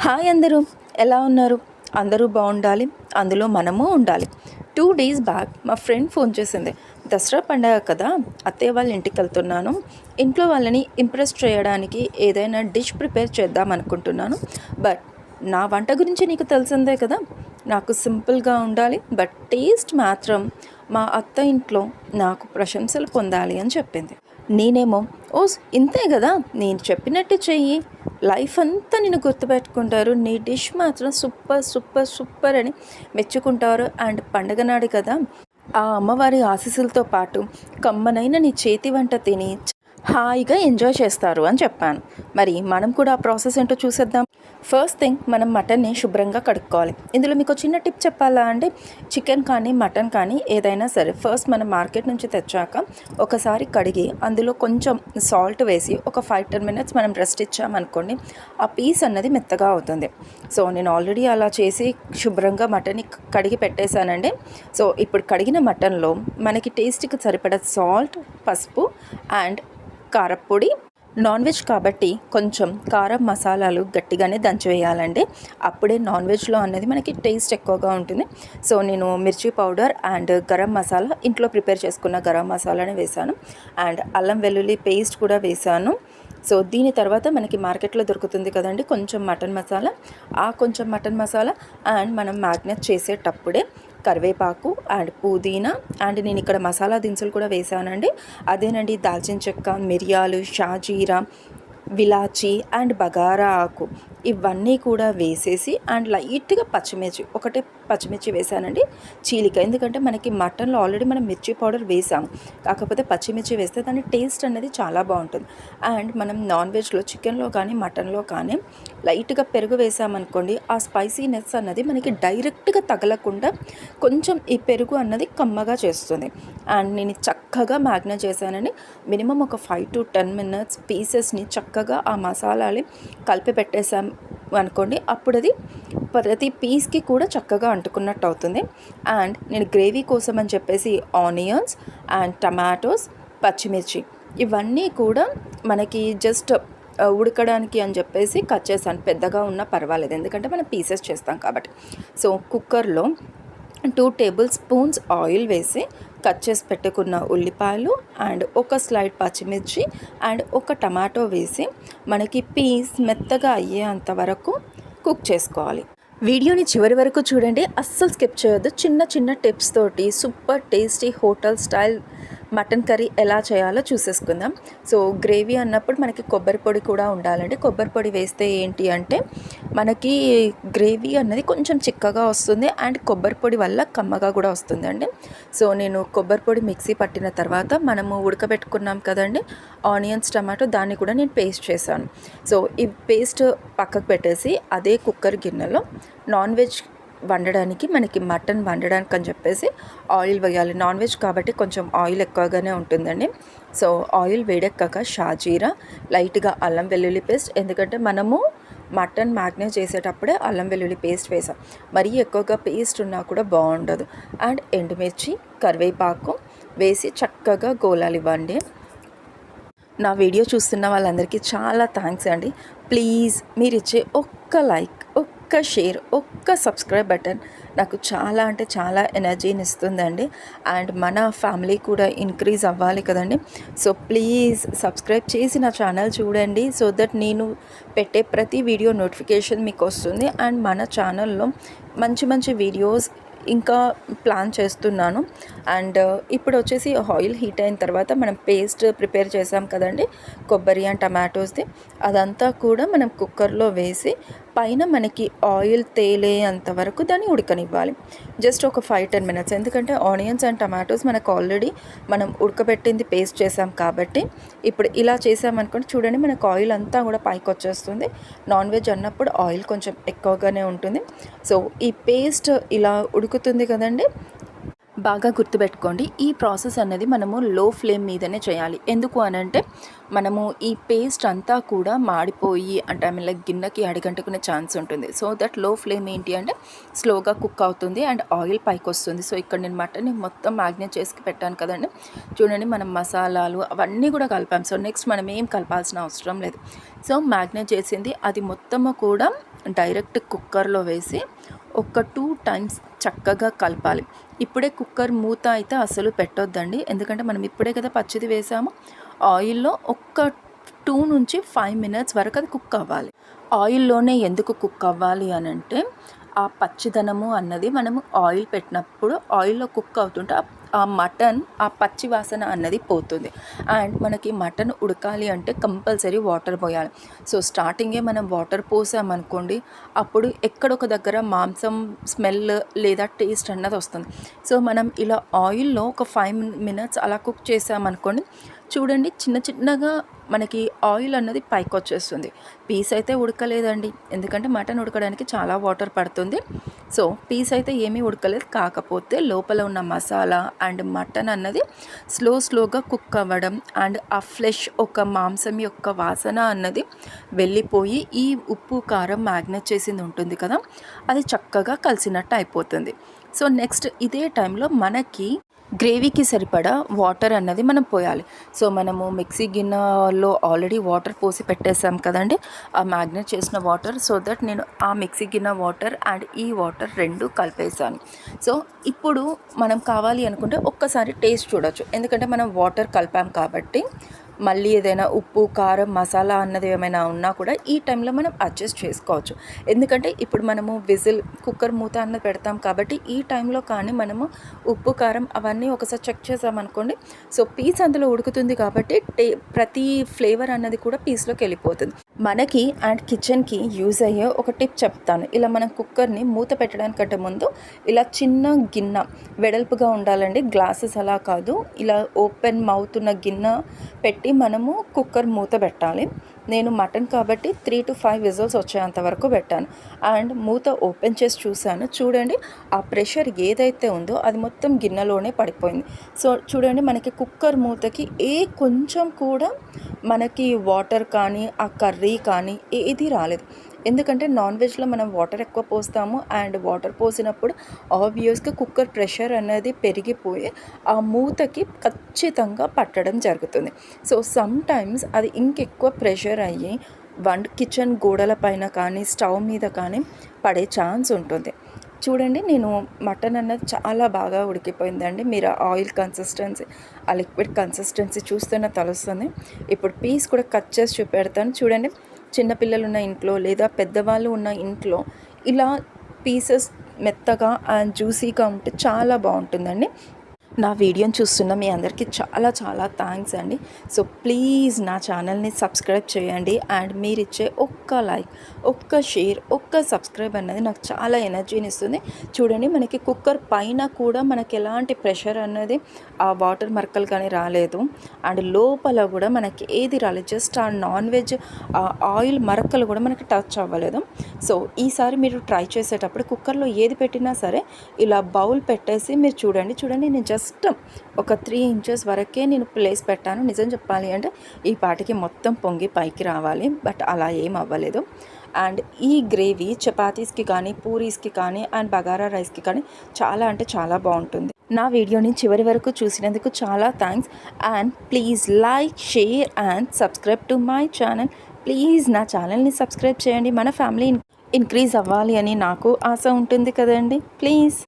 Hi అందరూ ఎలా ఉన్నారు? అందరూ బాగుండాలి అందులో మనము ఉండాలి. టూ డేస్ బ్యాక్ మా ఫ్రెండ్ ఫోన్ చేసింది. దసరా పండగ కదా అత్తయ్య వాళ్ళ ఇంటికి వెళ్తున్నాను. ఇంట్లో వాళ్ళని ఇంప్రెస్ చేయడానికి ఏదైనా డిష్ ప్రిపేర్ చేద్దాం అనుకుంటున్నాను. బట్ నా వంట గురించి నీకు తెలిసిందే కదా నాకు సింపుల్గా ఉండాలి బట్ టేస్ట్ మాత్రం మా అత్త ఇంట్లో నాకు ప్రశంసలు పొందాలి అని చెప్పింది. నేనేమో ఓ ఇంతే కదా నేను చెప్పినట్టు చెయ్యి. లైఫ్ అంతా నేను గుర్తుపెట్టుకుంటారు. నీ డిష్ మాత్రం సూపర్ సూపర్ సూపర్ అని మెచ్చుకుంటారు. అండ్ పండగ నాడు కదా ఆ అమ్మవారి ఆశీస్సులతో పాటు కమ్మనైన నీ చేతి వంట తిని హాయిగా ఎంజాయ్ చేస్తారు అని చెప్పాను. మరి మనం కూడా ఆ ప్రాసెస్ ఏంటో చూసేద్దాం. ఫస్ట్ థింగ్ మనం మటన్ని శుభ్రంగా కడుక్కోవాలి. ఇందులో మీకు చిన్న టిప్ చెప్పాలా అంటే చికెన్ కానీ మటన్ కానీ ఏదైనా సరే ఫస్ట్ మనం మార్కెట్ నుంచి తెచ్చాక ఒకసారి కడిగి అందులో కొంచెం సాల్ట్ వేసి ఒక ఫైవ్ టెన్ మినిట్స్ మనం రెస్ట్ ఇచ్చామనుకోండి ఆ పీస్ అన్నది మెత్తగా అవుతుంది. సో నేను ఆల్రెడీ అలా చేసి శుభ్రంగా మటన్ని కడిగి పెట్టేశానండి. సో ఇప్పుడు కడిగిన మటన్లో మనకి టేస్ట్కి సరిపడ సాల్ట్ పసుపు అండ్ కారప్పొడి నాన్ వెజ్ కాబట్టి కొంచెం కారం మసాలాలు గట్టిగానే దంచివేయాలండి. అప్పుడే నాన్ వెజ్లో అనేది మనకి టేస్ట్ ఎక్కువగా ఉంటుంది. సో నేను మిర్చి పౌడర్ అండ్ గరం మసాలా ఇంట్లో ప్రిపేర్ చేసుకున్న గరం మసాలాని వేశాను. అండ్ అల్లం వెల్లుల్లి పేస్ట్ కూడా వేశాను. సో దీని తర్వాత మనకి మార్కెట్లో దొరుకుతుంది కదండి కొంచెం మటన్ మసాలా. ఆ కొంచెం మటన్ మసాలా అండ్ మనం మ్యాగ్నెట్ చేసేటప్పుడే కరివేపాకు అండ్ పుదీనా అండ్ నేను ఇక్కడ మసాలా దినుసులు కూడా వేసానండి. అదేనండి దాల్చిన చెక్క మిరియాలు షాజీరా విలాచి అండ్ బగారా ఆకు. ఇవన్నీ కూడా వేసేసి అండ్ లైట్గా పచ్చిమిర్చి. ఒకటే పచ్చిమిర్చి వేసానండి. చీలిక. ఎందుకంటే మనకి మటన్లో ఆల్రెడీ మనం మిర్చి పౌడర్ వేసాం కాకపోతే పచ్చిమిర్చి వేస్తే దాని టేస్ట్ అనేది చాలా బాగుంటుంది. అండ్ మనం నాన్ వెజ్లో చికెన్లో కానీ మటన్లో కానీ లైట్గా పెరుగు వేసామనుకోండి ఆ స్పైసీనెస్ అన్నది మనకి డైరెక్ట్గా తగలకుండా కొంచెం ఈ పెరుగు అన్నది కమ్మగా చేస్తుంది. అండ్ నేను చక్కగా మ్యాగ్నేట్ చేశానండి. మినిమం ఒక ఫైవ్ టు టెన్ మినిట్స్ పీసెస్ని చక్కగా ఆ మసాలాని కలిపి పెట్టేసాం. అనుకోండి అప్పుడు అది ప్రతి పీస్కి కూడా చక్కగా అంటుకున్నట్టు అవుతుంది. అండ్ నేను గ్రేవీ కోసం అని చెప్పేసి ఆనియన్స్ అండ్ టమాటోస్ పచ్చిమిర్చి ఇవన్నీ కూడా మనకి జస్ట్ ఉడకడానికి అని చెప్పేసి కట్ చేశాను. పెద్దగా ఉన్నా పర్వాలేదు ఎందుకంటే మనం పీసెస్ చేస్తాం కాబట్టి. సో కుక్కర్లో టూ టేబుల్ స్పూన్స్ ఆయిల్ వేసి కట్ చేసి పెట్టుకున్న ఉల్లిపాయలు అండ్ ఒక స్లైడ్ పచ్చిమిర్చి అండ్ ఒక టమాటో వేసి మనకి పీస్ మెత్తగా అయ్యేంత వరకు కుక్ చేసుకోవాలి. వీడియోని చివరి వరకు చూడండి. అస్సలు స్కిప్ చేయొద్దు. చిన్న చిన్న టిప్స్ తోటి super tasty hotel style mutton curry ఎలా చేయాలో చూసేసుకుందాం. సో గ్రేవీ అన్నప్పుడు మనకి కొబ్బరి పొడి కూడా ఉండాలండి. కొబ్బరి పొడి వేస్తే ఏంటి అంటే మనకి గ్రేవీ అన్నది కొంచెం చిక్కగా వస్తుంది అండ్ కొబ్బరి పొడి వల్ల కమ్మగా కూడా వస్తుందండి. సో నేను కొబ్బరి పొడి మిక్సీ పట్టిన తర్వాత మనము ఉడకబెట్టుకున్నాం కదండి ఆనియన్స్ టమాటో దాన్ని కూడా నేను పేస్ట్ చేశాను. సో ఈ పేస్ట్ పక్కకు పెట్టేసి అదే కుక్కర్ గిన్నెలో నాన్ వెజ్ వండడానికి మనకి మటన్ వండడానికి అని చెప్పేసి ఆయిల్ వేయాలి. నాన్ వెజ్ కాబట్టి కొంచెం ఆయిల్ ఎక్కువగానే ఉంటుందండి. సో ఆయిల్ వేడెక్కాక షాజీరా లైట్గా అల్లం వెల్లుల్లి పేస్ట్. ఎందుకంటే మనము మటన్ మ్యాగ్నేట్ చేసేటప్పుడే అల్లం వెల్లుల్లి పేస్ట్ వేసాం. మరీ ఎక్కువగా పేస్ట్ ఉన్నా కూడా బాగుండదు. అండ్ ఎండుమిర్చి కరివేపాకు వేసి చక్కగా గోలాలు ఇవ్వండి. నా వీడియో చూస్తున్న వాళ్ళందరికీ చాలా థ్యాంక్స్ అండి. ప్లీజ్ మీరు ఇచ్చే ఒక్క లైక్ ఒక్క షేర్ ఒక్క సబ్స్క్రైబ్ బటన్ నాకు చాలా అంటే చాలా ఎనర్జీని ఇస్తుందండి. అండ్ మన ఫ్యామిలీ కూడా ఇంక్రీజ్ అవ్వాలి కదండి. సో ప్లీజ్ సబ్స్క్రైబ్ చేసి నా ఛానల్ చూడండి. సో దట్ నేను పెట్టే ప్రతి వీడియో నోటిఫికేషన్ మీకు వస్తుంది. అండ్ మన ఛానల్లో మంచి మంచి వీడియోస్ ఇంకా ప్లాన్ చేస్తున్నాను. అండ్ ఇప్పుడు వచ్చేసి ఆయిల్ హీట్ అయిన తర్వాత మనం పేస్ట్ ప్రిపేర్ చేసాం కదండి. కొబ్బరి అండ్ టమాటోస్ది. అదంతా కూడా మనం కుక్కర్లో వేసి పైన మనకి ఆయిల్ తేలే అంతవరకు దాన్ని ఉడకనివ్వాలి. జస్ట్ ఒక ఫైవ్ టెన్ మినిట్స్. ఎందుకంటే ఆనియన్స్ అండ్ టమాటోస్ మనకు ఆల్రెడీ మనం ఉడకబెట్టింది పేస్ట్ చేసాం కాబట్టి ఇప్పుడు ఇలా చేసామనుకోండి చూడండి మనకు ఆయిల్ అంతా కూడా పైకి వచ్చేస్తుంది నాన్ వెజ్ అన్నప్పుడు ఆయిల్ కొంచెం ఎక్కువగానే ఉంటుంది. సో ఈ పేస్ట్ ఇలా ఉడుకుతుంది కదండి బాగా గుర్తుపెట్టుకోండి. ఈ ప్రాసెస్ అనేది మనము లో ఫ్లేమ్ మీదనే చేయాలి. ఎందుకు అనంటే మనము ఈ పేస్ట్ అంతా కూడా మాడిపోయి అంటే ఐ మీన్ లైక్ గిన్నెకి అడిగంటుకునే ఛాన్స్ ఉంటుంది. సో దట్లో ఫ్లేమ్ ఏంటి అంటే స్లోగా కుక్ అవుతుంది అండ్ ఆయిల్ పైకి వస్తుంది. సో ఇక్కడ నేను మటన్ మొత్తం మ్యాగ్నేట్ చేసి పెట్టాను కదండి. చూడండి మనం మసాలాలు అవన్నీ కూడా కలిపాం. సో నెక్స్ట్ మనం ఏం కలపాల్సిన అవసరం లేదు. సో మ్యాగ్నేట్ చేసింది. అది మొత్తము కూడా డైరెక్ట్ కుక్కర్లో వేసి ఒక టూ టైమ్స్ చక్కగా కలపాలి. ఇప్పుడే కుక్కర్ మూత అయితే అసలు పెట్టొద్దండి. ఎందుకంటే మనం ఇప్పుడే కదా పచ్చిది వేసాము. ఆయిల్లో ఒక్క టూ నుంచి ఫైవ్ మినిట్స్ వరకు అది కుక్ అవ్వాలి. ఆయిల్లోనే ఎందుకు కుక్ అవ్వాలి అని అంటే ఆ పచ్చిదనము అన్నది మనము ఆయిల్ పెట్టినప్పుడు ఆయిల్లో కుక్ అవుతుంటే ఆ- మటన్ ఆ పచ్చి వాసన అన్నది పోతుంది. అండ్ మనకి మటన్ ఉడకాలి అంటే కంపల్సరీ వాటర్ పోయాలి. సో స్టార్టింగే మనం వాటర్ పోసామనుకోండి అప్పుడు ఎక్కడొక దగ్గర మాంసం స్మెల్ లేదా టేస్ట్ అన్నది వస్తుంది. సో మనం ఇలా ఆయిల్లో ఒక ఫైవ్ మినిట్స్ అలా కుక్ చేసామనుకోండి చూడండి చిన్న చిన్నగా మనకి ఆయిల్ అన్నది పైకి వచ్చేస్తుంది పీస్ అయితే ఉడకలేదండి. ఎందుకంటే మటన్ ఉడకడానికి చాలా వాటర్ పడుతుంది. సో పీస్ అయితే ఏమీ ఉడకలేదు. కాకపోతే లోపల ఉన్న మసాలా అండ్ మటన్ అన్నది స్లో స్లోగా కుక్ అవ్వడం అండ్ ఆ ఫ్లెష్ ఒక మాంసం యొక్క వాసన అన్నది వెళ్ళిపోయి ఈ ఉప్పు కారం మ్యాగ్నెట్ చేసింది ఉంటుంది కదా అది చక్కగా కలిసినట్టు అయిపోతుంది. సో నెక్స్ట్ ఇదే టైంలో మనకి గ్రేవీకి సరిపడా వాటర్ అన్నది మనం పోయాలి. సో మనము మిక్సీ గిన్నెలో ఆల్రెడీ వాటర్ పోసి పెట్టేసాం కదండి. ఆ మ్యాగ్నెట్ చేసిన వాటర్ సో దట్ నేను ఆ మిక్సీ గిన్నె వాటర్ అండ్ ఈ వాటర్ రెండు కలిపేసాను సో ఇప్పుడు మనం కావాలి అనుకుంటే ఒక్కసారి టేస్ట్ చూడొచ్చు. ఎందుకంటే మనం వాటర్ కలిపాం కాబట్టి మళ్ళీ ఏదైనా ఉప్పు కారం మసాలా అన్నది ఏమైనా ఉన్నా కూడా ఈ టైంలో మనం అడ్జస్ట్ చేసుకోవచ్చు. ఎందుకంటే ఇప్పుడు మనము విజిల్ కుక్కర్ మూత అన్నది పెడతాం కాబట్టి ఈ టైంలో కానీ మనము ఉప్పు కారం అవన్నీ ఒకసారి చెక్ చేసామనుకోండి సో పీస్ అందులో ఉడుకుతుంది కాబట్టి టే ప్రతి ఫ్లేవర్ అన్నది కూడా పీస్లోకి వెళ్ళిపోతుంది. మనకి అండ్ కిచెన్కి యూజ్ అయ్యే ఒక టిప్ చెప్తాను. ఇలా మనం కుక్కర్ని మూత పెట్టడానికంటే ముందు ఇలా చిన్న గిన్నె వెడల్పుగా ఉండాలండి. గ్లాసెస్ అలా కాదు. ఇలా ఓపెన్ మౌత్ ఉన్న గిన్నె పెట్టి మనము కుక్కర్ మూత పెట్టాలి. నేను మటన్ కాబట్టి త్రీ టు ఫైవ్ విజల్స్ వచ్చేంత వరకు పెట్టాను. అండ్ మూత ఓపెన్ చేసి చూశాను. చూడండి ఆ ప్రెషర్ ఏదైతే ఉందో అది మొత్తం గిన్నెలోనే పడిపోయింది. సో చూడండి మనకి కుక్కర్ మూతకి ఏ కొంచెం కూడా మనకి వాటర్ కానీ ఆ కర్రీ కానీ ఏది రాలేదు. ఎందుకంటే నాన్ వెజ్లో మనం వాటర్ ఎక్కువ పోస్తాము అండ్ వాటర్ పోసినప్పుడు ఆబ్వియస్గా కుక్కర్ ప్రెషర్ అనేది పెరిగిపోయి ఆ మూతకి ఖచ్చితంగా పట్టడం జరుగుతుంది. సో సమ్ టైమ్స్ అది ఇంకెక్కువ ప్రెషర్ అయ్యి వండ్ కిచెన్ గోడల పైన కానీ స్టవ్ మీద కానీ పడే ఛాన్స్ ఉంటుంది. చూడండి నేను మటన్ అన్నది చాలా బాగా ఉడికిపోయిందండి. మీరు ఆయిల్ కన్సిస్టెన్సీ ఆ లిక్విడ్ కన్సిస్టెన్సీ చూస్తేనే తెలుస్తుంది. ఇప్పుడు పీస్ కూడా కట్ చేసి చూపెడతాను. చూడండి చిన్నపిల్లలు ఉన్న ఇంట్లో లేదా పెద్దవాళ్ళు ఉన్న ఇంట్లో ఇలా పీసెస్ మెత్తగా అండ్ జ్యూసీగా ఉంటే చాలా బాగుంటుందండి. నా వీడియోని చూస్తున్న మీ అందరికీ చాలా చాలా థ్యాంక్స్ అండి. సో ప్లీజ్ నా ఛానల్ని సబ్స్క్రైబ్ చేయండి. అండ్ మీరు ఇచ్చే ఒక్క లైక్ ఒక్క షేర్ ఒక్క సబ్స్క్రైబ్ అనేది నాకు చాలా ఎనర్జీని ఇస్తుంది. చూడండి మనకి కుక్కర్ పైన కూడా మనకి ఎలాంటి ప్రెషర్ అనేది ఆ వాటర్ మరకలు కానీ రాలేదు. అండ్ లోపల కూడా మనకి ఏది రాలేదు. జస్ట్ ఆ నాన్ వెజ్ ఆయిల్ మరకలు కూడా మనకి టచ్ అవ్వలేదు. సో ఈసారి మీరు ట్రై చేసేటప్పుడు కుక్కర్లో ఏది పెట్టినా సరే ఇలా బౌల్ పెట్టేసి మీరు చూడండి. చూడండి నేను జస్ట్ ఒక త్రీ ఇంచెస్ వరకే నేను ప్లేస్ పెట్టాను. నిజం చెప్పాలి అంటే ఈ పాటికి మొత్తం పొంగి పైకి రావాలి. బట్ అలా ఏం అవ్వలేదు. అండ్ ఈ గ్రేవీ చపాతీస్కి కానీ పూరీస్కి కానీ అండ్ బగారా రైస్కి కానీ చాలా అంటే చాలా బాగుంటుంది. నా వీడియోని చివరి వరకు చూసినందుకు చాలా thanks. And please like share and subscribe to my channel. Please నా ఛానల్ని సబ్స్క్రైబ్ చేయండి. మన ఫ్యామిలీ ఇంక్రీజ్ అవ్వాలి అని నాకు ఆశ ఉంటుంది కదండి. ప్లీజ్.